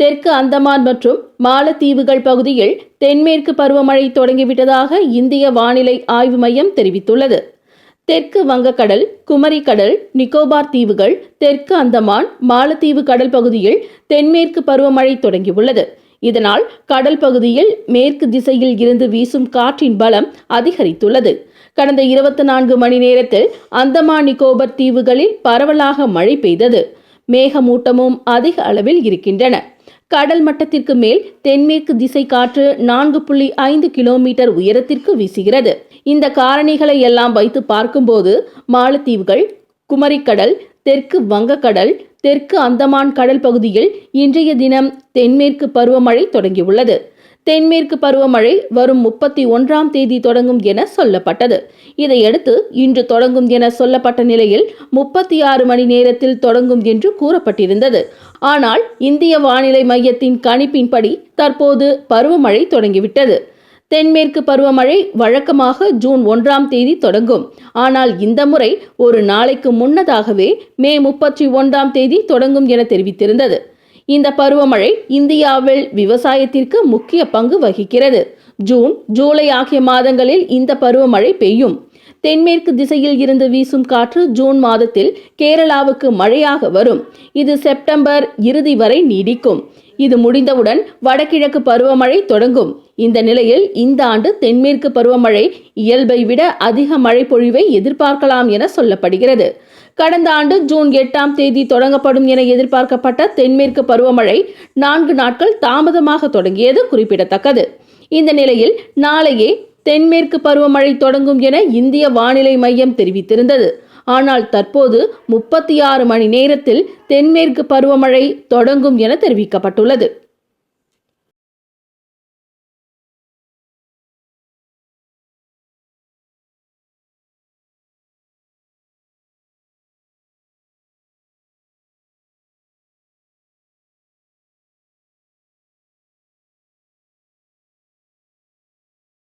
தெற்கு அந்தமான் மற்றும் மாலத்தீவுகள் பகுதியில் தென்மேற்கு பருவமழை தொடங்கிவிட்டதாக இந்திய வானிலை ஆய்வு மையம் தெரிவித்துள்ளது. தெற்கு வங்கக்கடல் குமரிக்கடல் நிக்கோபார் தீவுகள் தெற்கு அந்தமான் மாலத்தீவு கடல் பகுதியில் தென்மேற்கு பருவமழை தொடங்கியுள்ளது. இதனால் கடல் பகுதியில் மேற்கு திசையில் இருந்து வீசும் காற்றின் பலம் அதிகரித்துள்ளது. கடந்த இருபத்தி நான்கு மணி நேரத்தில் அந்தமான் நிக்கோபர் தீவுகளில் பரவலாக மழை பெய்தது. மேகமூட்டமும் அதிக அளவில் இருக்கின்றன. கடல் மட்டத்திற்கு மேல் தென்மேற்கு திசை காற்று நான்கு புள்ளி ஐந்து கிலோமீட்டர் உயரத்திற்கு வீசுகிறது. இந்த காரணிகளை எல்லாம் வைத்து பார்க்கும்போது மாலத்தீவுகள் குமரிக்கடல் தெற்கு வங்கக்கடல் தெற்கு அந்தமான் கடல் பகுதியில் இன்றைய தினம் தென்மேற்கு பருவமழை தொடங்கியுள்ளது. தென்மேற்கு பருவமழை வரும் முப்பத்தி ஒன்றாம் தேதி தொடங்கும் என சொல்லப்பட்டது. இதையடுத்து இன்று தொடங்கும் என சொல்லப்பட்ட நிலையில் முப்பத்தி ஆறு மணி நேரத்தில் தொடங்கும் என்று கூறப்பட்டிருந்தது. ஆனால் இந்திய வானிலை மையத்தின் கணிப்பின்படி தற்போது பருவமழை தொடங்கிவிட்டது. தென்மேற்கு பருவமழை வழக்கமாக ஜூன் ஒன்றாம் தேதி தொடங்கும். ஆனால் இந்த முறை ஒரு நாளைக்கு முன்னதாகவே மே முப்பத்தி ஒன்றாம் தேதி தொடங்கும் என தெரிவித்திருந்தது. இந்த பருவமழை இந்தியாவில் விவசாயத்திற்கு முக்கிய பங்கு வகிக்கிறது. ஜூன் ஜூலை ஆகிய மாதங்களில் இந்த பருவமழை பெய்யும். தென்மேற்கு திசையில் இருந்து வீசும் காற்று ஜூன் மாதத்தில் கேரளாவுக்கு மழையாக வரும். இது செப்டம்பர் இறுதி வரை நீடிக்கும். இது முடிந்தவுடன் வடகிழக்கு பருவமழை தொடங்கும். இந்த நிலையில் இந்த ஆண்டு தென்மேற்கு பருவமழை இயல்பை விட அதிக மழை பொழிவை எதிர்பார்க்கலாம் என சொல்லப்படுகிறது. கடந்த ஆண்டு ஜூன் எட்டாம் தேதி தொடங்கப்படும் என எதிர்பார்க்கப்பட்ட தென்மேற்கு பருவமழை நான்கு நாட்கள் தாமதமாக தொடங்கியது குறிப்பிடத்தக்கது. இந்த நிலையில் நாளையே தென்மேற்கு பருவமழை தொடங்கும் என இந்திய வானிலை மையம் தெரிவித்திருந்தது. ஆனால் தற்போது முப்பத்தி ஆறு மணி நேரத்தில் தென்மேற்கு பருவமழை தொடங்கும் என தெரிவிக்கப்பட்டுள்ளது.